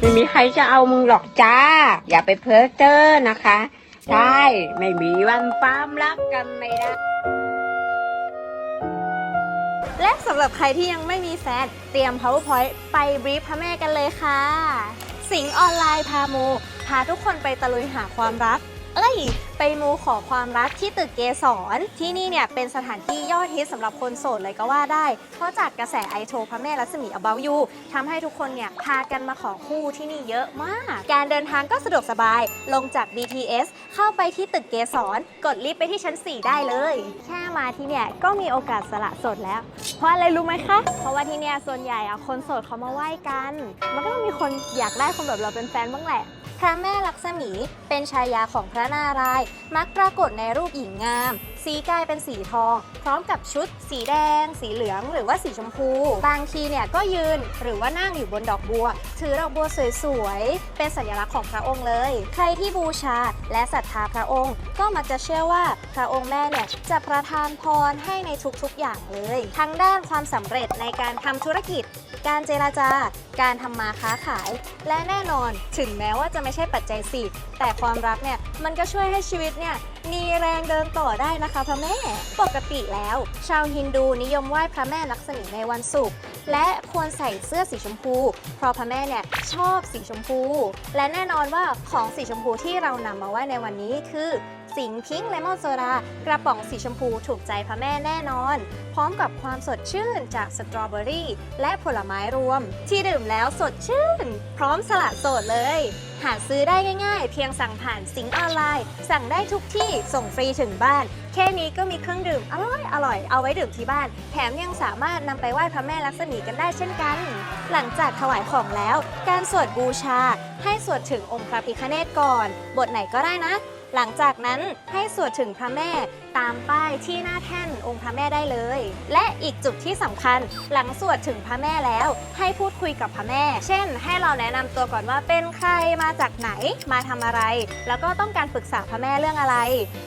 ไม่มีใครจะเอามึงหรอกจ้า อย่าไปเพ้อเจ้อนะคะ ใช่ไม่มีวันความรักกันไม่ได้ และสำหรับใครที่ยังไม่มีแฟน เตรียม powerpoint ไปบรีฟพระแม่กันเลยค่ะ สิงห์ออนไลน์พามูพาทุกคนไปตะลุยหาความรัก เอ้ย ไปมูขอความรักที่ตึกเกสรที่นี่เนี่ยเป็นสถานที่ยอดฮิตสำหรับคนโสดเลยก็ว่าได้ เพราะจากกระแสไอโชพระแม่รัศมี about you ทำให้ทุกคนเนี่ยพากันมาขอคู่ที่นี่เยอะมาก การเดินทางก็สะดวกสบายลงจาก BTS เข้าไปที่ตึกเกสรกดลิฟต์ไปที่ชั้น 4 ได้เลย แค่มาที่เนี่ยก็มีโอกาสสละโสดแล้ว เพราะอะไรรู้ไหมคะ เพราะว่าที่เนี่ยส่วนใหญ่อะคนโสดเขามาไหว้กัน มันก็ต้องมีคนอยากได้คนแบบเราเป็นแฟนบ้างแหละ พระแม่ลักษมี เป็นชายาของพระนารายณ์มักปรากฏในรูปหญิงงาม สีกายเป็นสีทอง พร้อมกับชุด สีแดง สีเหลืองหรือว่าสีชมพู บางทีเนี่ยก็ยืนหรือว่านั่งอยู่บนดอกบัว ถือดอกบัวสวยๆ เป็นสัญลักษณ์ของพระองค์เลย ใครที่บูชาและศรัทธาพระองค์ ก็มักจะเชื่อว่าพระองค์แม่เนี่ยจะประทานพรให้ในทุกๆอย่างเลย ทั้งด้านความสำเร็จในการทำธุรกิจ การเจราจาการทำมาค้าขาย และแน่นอนถึงแม้ว่าจะไม่ใช่ปัจจัยสี่แต่ความรักเนี่ยมันก็ช่วยให้ชีวิตเนี่ย มีแรงเดินต่อได้นะคะพระแม่ ปกติแล้ว ชาวฮินดูนิยมไหว้พระแม่ลักษมีในวันศุกร์และควรใส่เสื้อสีชมพู เพราะพระแม่เนี่ยชอบสีชมพู และแน่นอนว่าของสีชมพูที่เรานำมาไหว้ในวันนี้คือสิงพิงค์เลมอนโซดากระป๋องสีชมพูถูกใจพระแม่แน่นอน พร้อมกับความสดชื่นจากสตรอเบอรี่และผลไม้รวม ที่ดื่มแล้วสดชื่น พร้อมสละโสดเลยาซื้อได้ง่ายๆ เพียงสั่งผ่านสิงออนไลน์ สั่งได้ทุกที่ส่งฟรีถึงบ้าน แค่นี้ก็มีเครื่องดื่มอร่อยอร่อยเอาไว้ดื่มที่บ้าน แถมยังสามารถนำไปไหว้พระแม่ลักษมีกันได้เช่นกัน หลังจากถวายของแล้ว การสวดบูชา ให้สวดถึงองค์พระพิฆเนศก่อน บทไหนก็ได้นะ หลังจากนั้นให้สวดถึงพระแม่ตามป้ายที่หน้าแท่นองค์พระแม่ได้เลย และอีกจุดที่สำคัญหลังสวดถึงพระแม่แล้ว ให้พูดคุยกับพระแม่ เช่น ให้เราแนะนำตัวก่อนว่าเป็นใครมาจากไหนมาทำอะไร แล้วก็ต้องการปรึกษาพระแม่เรื่องอะไร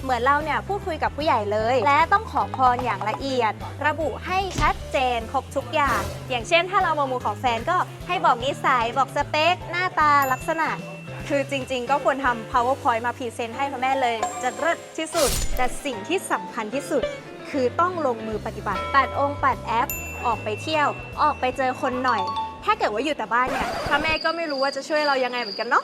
เหมือนเราเนี่ยพูดคุยกับผู้ใหญ่เลย และต้องขอพรอย่างละเอียด ระบุให้ชัดเจนครบทุกอย่าง อย่างเช่น ถ้าเรามามูของแฟนก็ให้บอกนิสัยบอกสเปค หน้าตาลักษณะ คือจริงๆ ก็ควรทำ powerpoint มาพรีเซนต์ให้พ่อแม่เลย จะเลิศที่สุด แต่สิ่งที่สำคัญที่สุด คือต้องลงมือปฏิบัติปัดองค์ปัดแอป ออกไปเที่ยว ออกไปเจอคนหน่อย ถ้าเกิดว่าอยู่แต่บ้านเนี่ยพ่อแม่ก็ไม่รู้ว่าจะช่วยเรายังไงเหมือนกันเนาะ